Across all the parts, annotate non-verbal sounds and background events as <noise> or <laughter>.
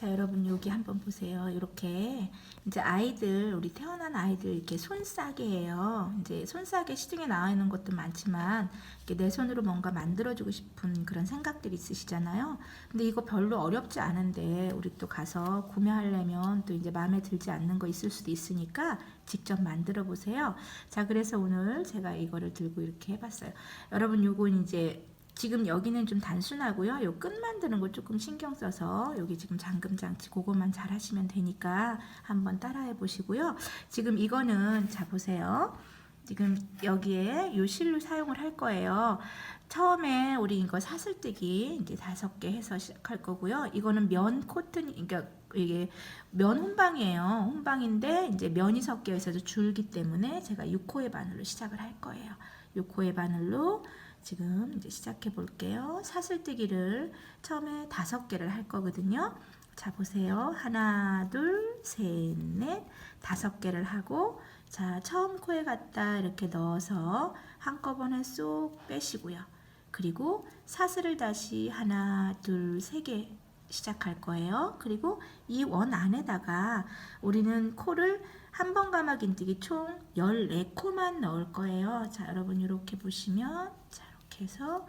자, 여러분 여기 한번 보세요. 이렇게 이제 아이들 우리 태어난 아이들 이렇게 손싸개예요. 이제 손싸개 시중에 나와 있는 것도 많지만 내 손으로 뭔가 만들어주고 싶은 그런 생각들이 있으시잖아요. 근데 이거 별로 어렵지 않은데 우리 또 가서 구매하려면 또 이제 마음에 들지 않는 거 있을 수도 있으니까 직접 만들어 보세요. 자, 그래서 오늘 제가 이거를 들고 이렇게 해봤어요. 여러분 요건 이제 지금 여기는 좀 단순하고요. 요 끝 만드는 거 조금 신경 써서 여기 지금 잠금 장치 그거만 잘 하시면 되니까 한번 따라해 보시고요. 지금 이거는 자 보세요. 지금 여기에 요 실로 사용을 할 거예요. 처음에 우리 이거 사슬뜨기 이제 다섯 개 해서 시작할 거고요. 이거는 면 코튼 그러니까 이게 면 혼방이에요. 혼방인데 이제 면이 섞여 있어서 줄기 때문에 제가 6호의 바늘로 시작을 할 거예요. 6호의 바늘로 지금 이제 시작해 볼게요. 사슬뜨기를 처음에 다섯 개를 할 거거든요. 자 보세요. 하나, 둘, 셋, 넷, 다섯 개를 하고 자 처음 코에 갖다 이렇게 넣어서 한꺼번에 쏙 빼시고요. 그리고 사슬을 다시 하나, 둘, 세 개 시작할 거예요. 그리고 이 원 안에다가 우리는 코를 한 번 감아 긴뜨기 총 14코만 넣을 거예요. 자, 여러분 이렇게 보시면 자, 이렇게 해서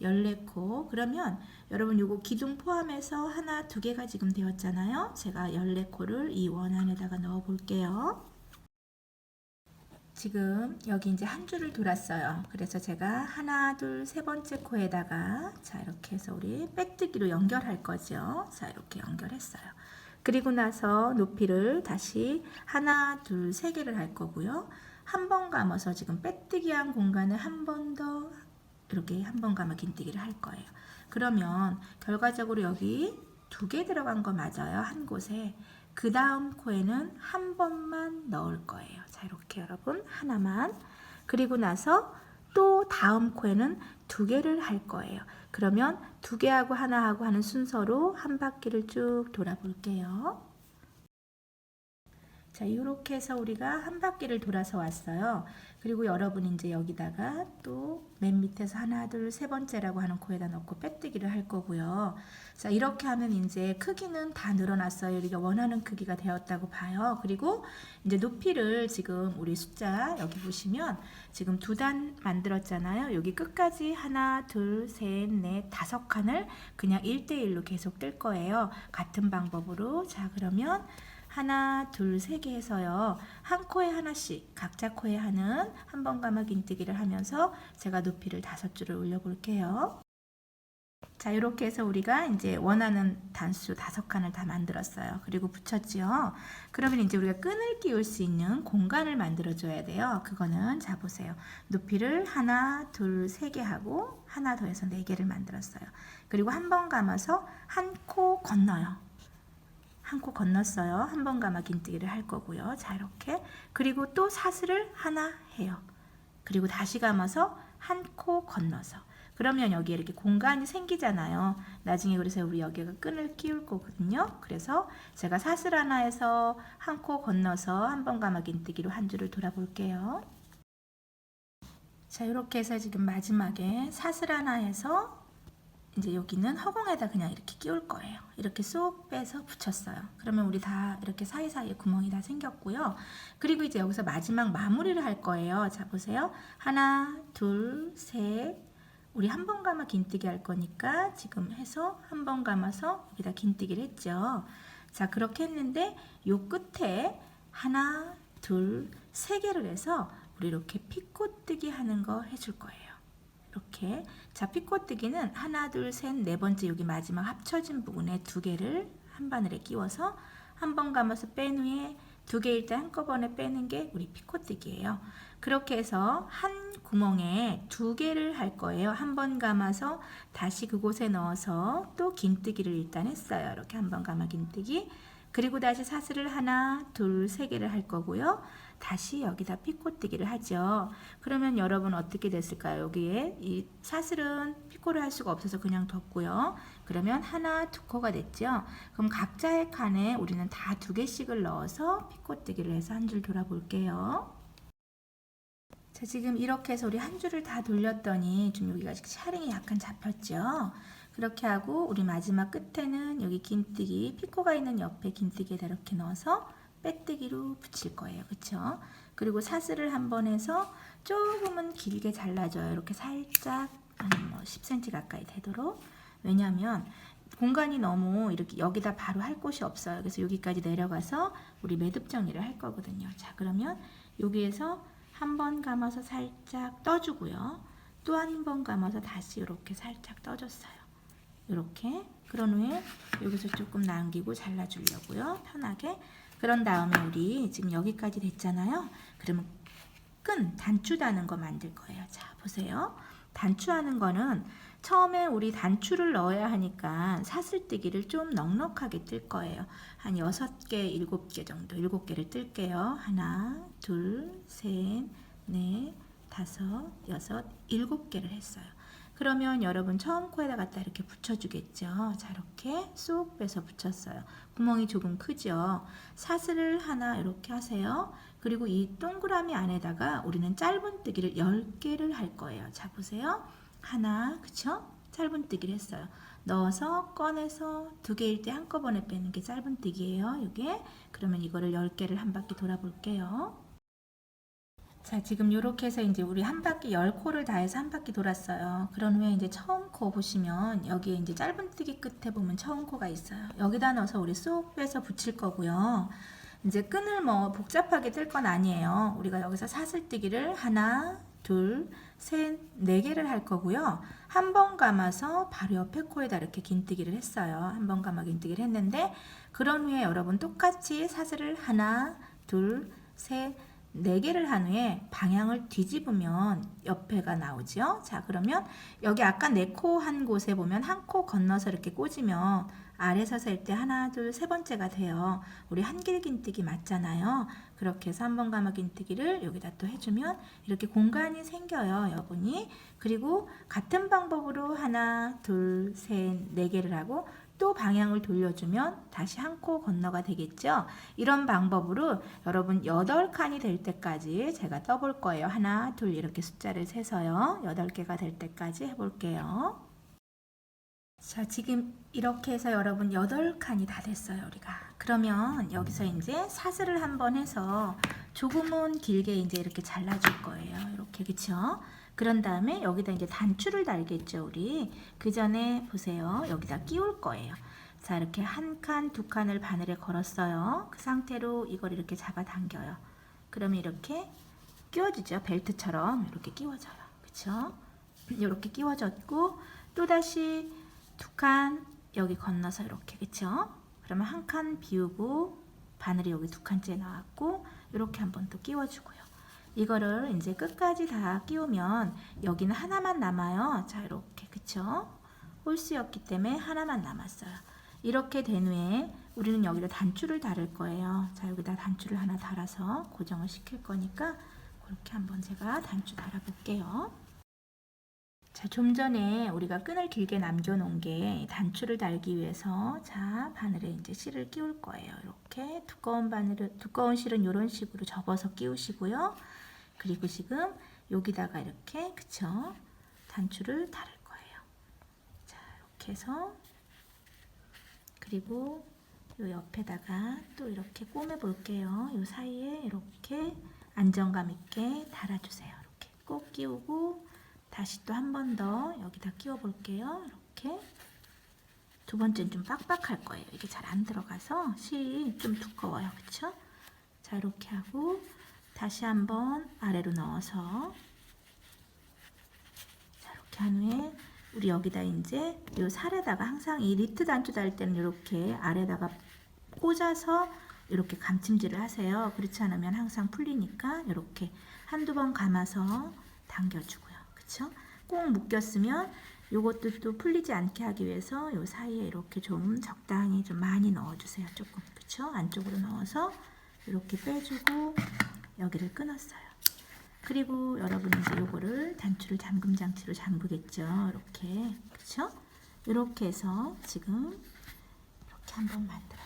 14코. 그러면 여러분 요거 기둥 포함해서 하나, 두 개가 지금 되었잖아요. 제가 14코를 이 원 안에다가 넣어 볼게요. 지금 여기 이제 한 줄을 돌았어요. 그래서 제가 하나, 둘, 세 번째 코에다가 자 이렇게 해서 우리 빼뜨기로 연결할 거죠. 자 이렇게 연결했어요. 그리고 나서 높이를 다시 하나, 둘, 세 개를 할 거고요. 한 번 감아서 지금 빼뜨기 한 공간을 한 번 더 이렇게 한 번 감아 긴뜨기를 할 거예요. 그러면 결과적으로 여기 두 개 들어간 거 맞아요. 한 곳에. 그 다음 코에는 한 번만 넣을 거예요. 자, 이렇게 여러분 하나만. 그리고 나서 또 다음 코에는 두 개를 할 거예요. 그러면 두 개하고 하나하고 하는 순서로 한 바퀴를 쭉 돌아볼게요. 자, 이렇게 해서 우리가 한 바퀴를 돌아서 왔어요. 그리고 여러분 이제 여기다가 또 맨 밑에서 하나, 둘, 세 번째라고 하는 코에다 넣고 빼뜨기를 할 거고요. 자, 이렇게 하면 이제 크기는 다 늘어났어요. 우리가 원하는 크기가 되었다고 봐요. 그리고 이제 높이를 지금 우리 숫자 여기 보시면 지금 두 단 만들었잖아요. 여기 끝까지 하나, 둘, 셋, 넷, 다섯 칸을 그냥 1대1로 계속 뜰 거예요. 같은 방법으로. 자, 그러면 하나, 둘, 세 개 해서요. 한 코에 하나씩 각자 코에 하는 한 번 감아 긴뜨기를 하면서 제가 높이를 다섯 줄을 올려 볼게요. 자, 이렇게 해서 우리가 이제 원하는 단수 다섯 칸을 다 만들었어요. 그리고 붙였지요. 그러면 이제 우리가 끈을 끼울 수 있는 공간을 만들어 줘야 돼요. 그거는 자 보세요. 높이를 하나, 둘, 세 개 하고 하나 더해서 네 개를 만들었어요. 그리고 한 번 감아서 한 코 건너요. 한 코 건넜어요. 한 번 감아 긴뜨기를 할 거고요. 자, 이렇게. 그리고 또 사슬을 하나 해요. 그리고 다시 감아서 한 코 건너서. 그러면 여기 이렇게 공간이 생기잖아요. 나중에 그래서 우리 여기가 끈을 끼울 거거든요. 그래서 제가 사슬 하나 해서 한 코 건너서 한 번 감아 긴뜨기로 한 줄을 돌아볼게요. 자, 이렇게 해서 지금 마지막에 사슬 하나 해서 이제 여기는 허공에다 그냥 이렇게 끼울 거예요. 이렇게 쏙 빼서 붙였어요. 그러면 우리 다 이렇게 사이사이에 구멍이 다 생겼고요. 그리고 이제 여기서 마지막 마무리를 할 거예요. 자, 보세요. 하나, 둘, 셋. 우리 한 번 감아 긴뜨기 할 거니까 지금 해서 한 번 감아서 여기다 긴뜨기를 했죠. 자, 그렇게 했는데 요 끝에 하나, 둘, 세 개를 해서 우리 이렇게 피코뜨기 하는 거 해줄 거예요. 이렇게 자 피코뜨기는 하나 둘 셋 네 번째 여기 마지막 합쳐진 부분에 두 개를 한 바늘에 끼워서 한 번 감아서 뺀 후에 두 개 일단 한꺼번에 빼는 게 우리 피코뜨기예요. 그렇게 해서 한 구멍에 두 개를 할 거예요. 한 번 감아서 다시 그곳에 넣어서 또 긴뜨기를 일단 했어요. 이렇게 한 번 감아 긴뜨기. 그리고 다시 사슬을 하나, 둘, 세 개를 할 거고요. 다시 여기다 피코뜨기를 하죠. 그러면 여러분 어떻게 됐을까요? 여기에 이 사슬은 피코를 할 수가 없어서 그냥 뒀고요. 그러면 하나, 두 코가 됐죠. 그럼 각자의 칸에 우리는 다 두 개씩을 넣어서 피코뜨기를 해서 한 줄 돌아볼게요. 자, 지금 이렇게 해서 우리 한 줄을 다 돌렸더니 좀 여기가 샤링이 약간 잡혔죠. 그렇게 하고 우리 마지막 끝에는 여기 긴뜨기 피코가 있는 옆에 긴뜨기에다 이렇게 넣어서 빼뜨기로 붙일 거예요. 그쵸? 그리고 사슬을 한 번 해서 조금은 길게 잘라줘요. 이렇게 살짝 한뭐 10cm 가까이 되도록. 왜냐하면 공간이 너무 이렇게 여기다 바로 할 곳이 없어요. 그래서 여기까지 내려가서 우리 매듭 정리를 할 거거든요. 자, 그러면 여기에서 한 번 감아서 살짝 떠주고요. 또 한 번 감아서 다시 이렇게 살짝 떠줬어요. 이렇게 그런 후에 여기서 조금 남기고 잘라주려고요. 편하게. 그런 다음에 우리 지금 여기까지 됐잖아요. 그러면 끈 단추 다는 거 만들 거예요. 자, 보세요. 단추하는 거는 처음에 우리 단추를 넣어야 하니까 사슬뜨기를 좀 넉넉하게 뜰 거예요. 한 6개, 7개 정도, 7개를 뜰게요. 하나, 둘, 셋, 넷, 다섯, 여섯, 일곱 개를 했어요. 그러면 여러분 처음 코에다 갖다 이렇게 붙여주겠죠. 자, 이렇게 쏙 빼서 붙였어요. 구멍이 조금 크죠. 사슬을 하나 이렇게 하세요. 그리고 이 동그라미 안에다가 우리는 짧은뜨기를 10개를 할 거예요. 자, 보세요. 하나, 그쵸? 짧은뜨기를 했어요. 넣어서 꺼내서 두 개일 때 한꺼번에 빼는 게 짧은뜨기예요. 이게. 그러면 이거를 10개를 한 바퀴 돌아볼게요. 자, 지금 이렇게 해서 이제 우리 한 바퀴 열 코를 다 해서 한 바퀴 돌았어요. 그런 후에 이제 처음 코 보시면 여기에 이제 짧은뜨기 끝에 보면 처음 코가 있어요. 여기다 넣어서 우리 쏙 빼서 붙일 거고요. 이제 끈을 뭐 복잡하게 뜰 건 아니에요. 우리가 여기서 사슬뜨기를 하나, 둘, 셋, 네 개를 할 거고요. 한 번 감아서 바로 옆에 코에다 이렇게 긴뜨기를 했어요. 한 번 감아 긴뜨기를 했는데 그런 후에 여러분 똑같이 사슬을 하나, 둘, 셋, 네 개를 한 후에 방향을 뒤집으면 옆에가 나오죠. 자, 그러면 여기 아까 네 코 한 곳에 보면 한 코 건너서 이렇게 꽂으면 아래서 셀 때 하나, 둘, 세 번째가 돼요. 우리 한길 긴뜨기 맞잖아요. 그렇게 해서 한 번 감아 긴뜨기를 여기다 또 해주면 이렇게 공간이 생겨요, 여러분이. 그리고 같은 방법으로 하나, 둘, 셋, 네 개를 하고 또 방향을 돌려주면 다시 한 코 건너가 되겠죠. 이런 방법으로 여러분 8칸이 될 때까지 제가 떠볼 거예요. 하나, 둘 이렇게 숫자를 세서요. 8개가 될 때까지 해볼게요. 자, 지금 이렇게 해서 여러분 8칸이 다 됐어요, 우리가. 그러면 여기서 이제 사슬을 한번 해서 조금은 길게 이제 이렇게 잘라줄 거예요. 이렇게, 그쵸? 그 런 다음에 여기다 이제 단추를 달겠죠, 우리. 그 전에 보세요. 여기다 끼울 거예요. 자, 이렇게 한 칸, 두 칸을 바늘에 걸었어요. 그 상태로 이걸 이렇게 잡아 당겨요. 그러면 이렇게 끼워주죠. 벨트처럼 이렇게 끼워져요. 그쵸? <clears throat> 이렇게 끼워졌고, 또다시 두 칸 여기 건너서 이렇게, 그쵸? 그러면 한 칸 비우고, 바늘이 여기 두 칸째 나왔고, 이렇게 한번또 끼워주고요. 이거를 이제 끝까지 다 끼우면 여기는 하나만 남아요. 자, 이렇게. 그쵸? 홀수였기 때문에 하나만 남았어요. 이렇게 된 후에 우리는 여기다 단추를 달을 거예요. 자, 여기다 단추를 하나 달아서 고정을 시킬 거니까 그렇게 한번 제가 단추 달아볼게요. 자, 좀 전에 우리가 끈을 길게 남겨놓은 게 단추를 달기 위해서 자, 바늘에 이제 실을 끼울 거예요. 이렇게 두꺼운 바늘을, 두꺼운 실은 이런 식으로 접어서 끼우시고요. 그리고 지금 여기다가 이렇게 그쵸 단추를 달을 거예요. 자 이렇게 해서 그리고 요 옆에다가 또 이렇게 꼬매 볼게요. 요 사이에 이렇게 안정감 있게 달아주세요. 이렇게 꼭 끼우고 다시 또 한 번 더 여기다 끼워 볼게요. 이렇게 두 번째는 좀 빡빡할 거예요. 이게 잘 안 들어가서 실이 좀 두꺼워요. 그쵸? 자 이렇게 하고 다시 한번 아래로 넣어서 자, 이렇게 한 후에 우리 여기다 이제 요 살에다가 항상 이 리트 단추 달 때는 이렇게 아래다가 꽂아서 이렇게 감침질을 하세요. 그렇지 않으면 항상 풀리니까 이렇게 한두 번 감아서 당겨주고요. 그쵸? 꼭 묶였으면 요것도 또 풀리지 않게 하기 위해서 요 사이에 이렇게 좀 적당히 좀 많이 넣어주세요. 조금 그쵸? 안쪽으로 넣어서 이렇게 빼주고 여기를 끊었어요. 그리고 여러분은 이제 요거를 단추를 잠금 장치로 잠그겠죠. 이렇게 그렇죠? 이렇게 해서 지금 이렇게 한번 만들어